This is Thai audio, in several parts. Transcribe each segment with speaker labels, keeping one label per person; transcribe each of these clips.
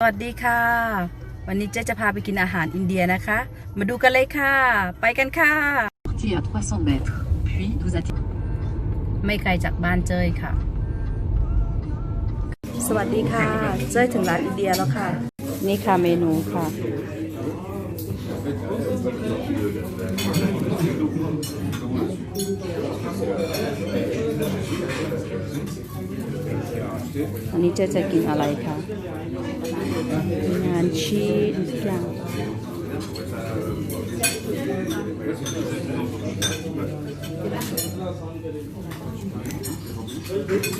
Speaker 1: สวัสดีค่ะ วันนี้เจ๊จะพาไปกินอาหารอินเดียนะคะ มาดูกันเลยค่ะ ไปกันค่ะ
Speaker 2: Parti à 300 mètres, puis vous attirez.
Speaker 1: ไม่ไกลจากบ้านเจ้ยค่ะ สวัสดีค่ะ เจ้ยถึงร้านอินเดียแล้วค่ะ นี่ค่ะเมนูค่ะ อันนี้เจ๊จะกินอะไรคะงานชีสทุกอย่าง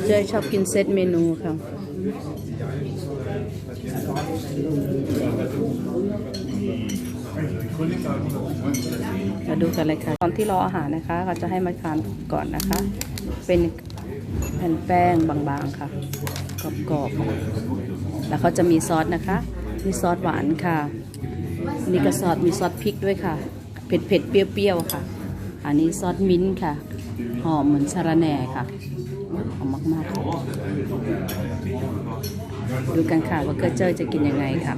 Speaker 1: เจ๊ชอบกินเซตเมนูค่ะมาดูกันเลยค่ะ ตอนที่รออาหารนะคะเราจะให้มาทานก่อนนะคะ เป็น แผ่นแป้งบางๆค่ะ กรอบๆ แล้วเขาจะมีซอสนะคะ มีซอสหวานค่ะนี่ก็ซอสมีซอสพริกด้วยค่ะ เผ็ดๆ เปรี้ยวๆ ค่ะ อันนี้ซอสมิ้นท์ค่ะ หอมเหมือนสาระแหน่ค่ะ หอมมากๆค่ะดูกันค่ะว่าเกอร์เจอร์จะกินยังไงค่ะ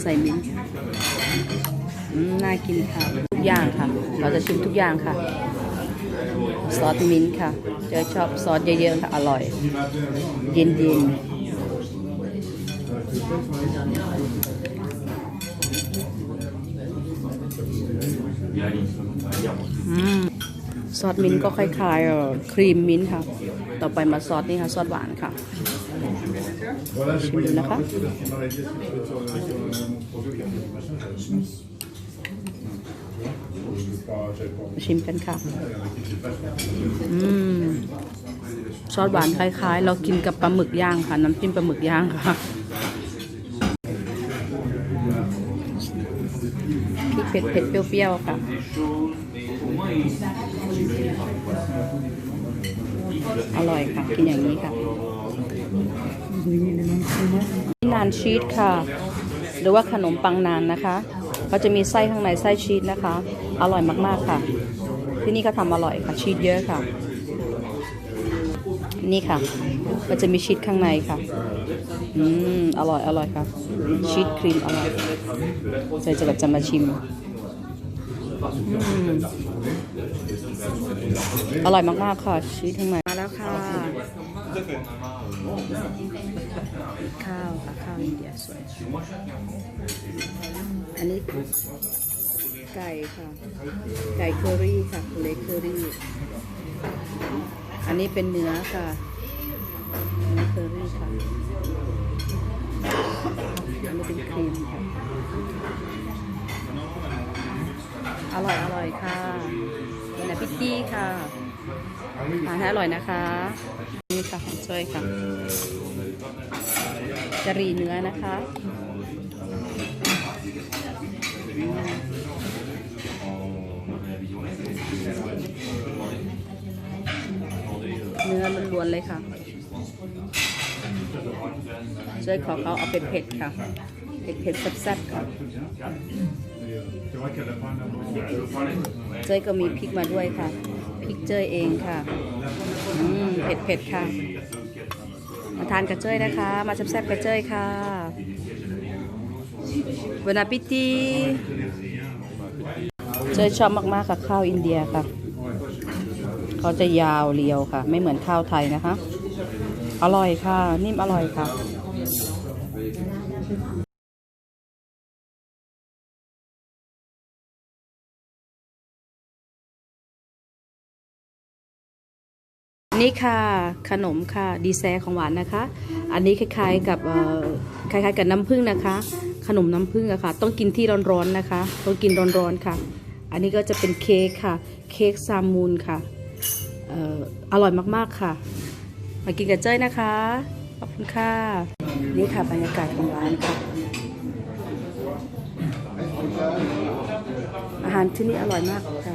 Speaker 1: ใส่มิ้นท์ น่ากินค่ะ ทุกอย่างค่ะ เราจะชิมทุกอย่างค่ะ ซอสมิ้นท์ค่ะเจอชอบซอสเยอะๆค่ะ อร่อย เย็นๆอืมซอสมิ้นก็คล้ายๆครีมมิ้นค่ะ ต่อไปมาซอสนี่ค่ะ ซอสหวานค่ะ ชิมนะคะ ชิมกันค่ะ อืม ซอสหวานคล้ายๆ เรากินกับปลาหมึกย่างค่ะ น้ำจิ้มปลาหมึกย่างค่ะพริกเผ็ดเผ็ดๆเปรี้ยวๆค่ะอร่อยค่ะกินอย่างนี้ค่ะนานชีสค่ะ หรือว่าขนมปังนานนะคะ เขาจะมีไส้ข้างในไส้ชีสนะคะ อร่อยมากๆค่ะ ที่นี่เขาทำอร่อยค่ะชีสเยอะค่ะ นี่ค่ะ ก็จะมีชีสข้างในค่ะ อืมอร่อยอร่อยค่ะ ชีสครีมอร่อยเดี๋ยวจะจะมาชิม อืม อร่อยมากๆค่ะชีสข้างในมาแล้วค่ะ ข้าวค่ะข้าวอินเดียสวย อันนี้ไก่ค่ะ ไก่เคอรี่ค่ะเลเคอรี่ อันนี้เป็นเนื้อค่ะเนื้อเคอรี่ค่ะ อันนี้เป็นครีมค่ะ อร่อยอร่อยค่ะ เป็นอาพิตตี้ค่ะทานให้อร่อยนะคะ นี่ค่ะของช่วยค่ะกะหรี่เนื้อนะคะเนื้อล้วนๆเลยค่ะ ช่วยขอเขาเอาเป็นเผ็ดค่ะเผ็ดเผ็ดๆแซ่บๆค่ะ เจ้ยก็มีพริกมาด้วยค่ะ พริกเจ้ยเองค่ะอืมเผ็ดเผ็ดค่ะ มาทานกับเจ้ยนะคะ มาแซ่บๆกับเจ้ยค่ะเวนาปิตีเจ้ยชอบมากๆกับข้าวอินเดียค่ะ เขาจะยาวเรียวค่ะ ไม่เหมือนข้าวไทยนะคะ อร่อยค่ะ นิ่มอร่อยค่ะ นี่ค่ะขนมค่ะดีแซของหวานนะคะ อันนี้คล้ายๆกับคล้ายๆกับน้ำผึ้งนะคะ ขนมน้ำผึ้งอะค่ะ ต้องกินที่ร้อนๆนะคะ ต้องกินร้อนๆค่ะ อันนี้ก็จะเป็นเค้กค่ะ เค้กซามูนค่ะเอ่ออร่อยมากๆค่ะ มากินกับเจ้ยนะคะขอบคุณค่ะนี่ค่ะบรรยากาศของร้านค่ะ อาหารที่นี่อร่อยมากค่ะ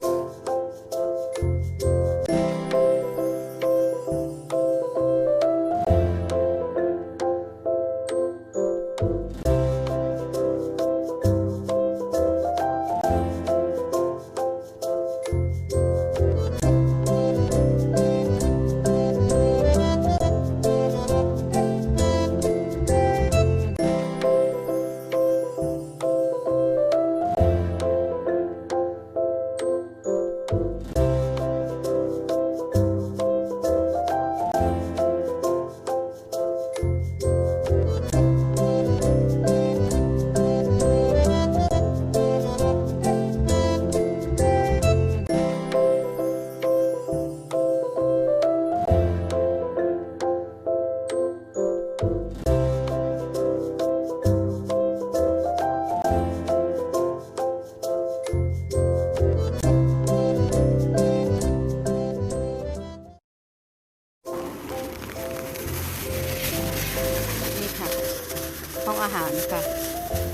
Speaker 1: ห้องอาหารค่ะ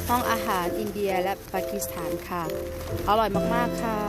Speaker 1: ห้องอาหารอินเดียและปากีสถานค่ะ อร่อยมาก ๆ ค่ะ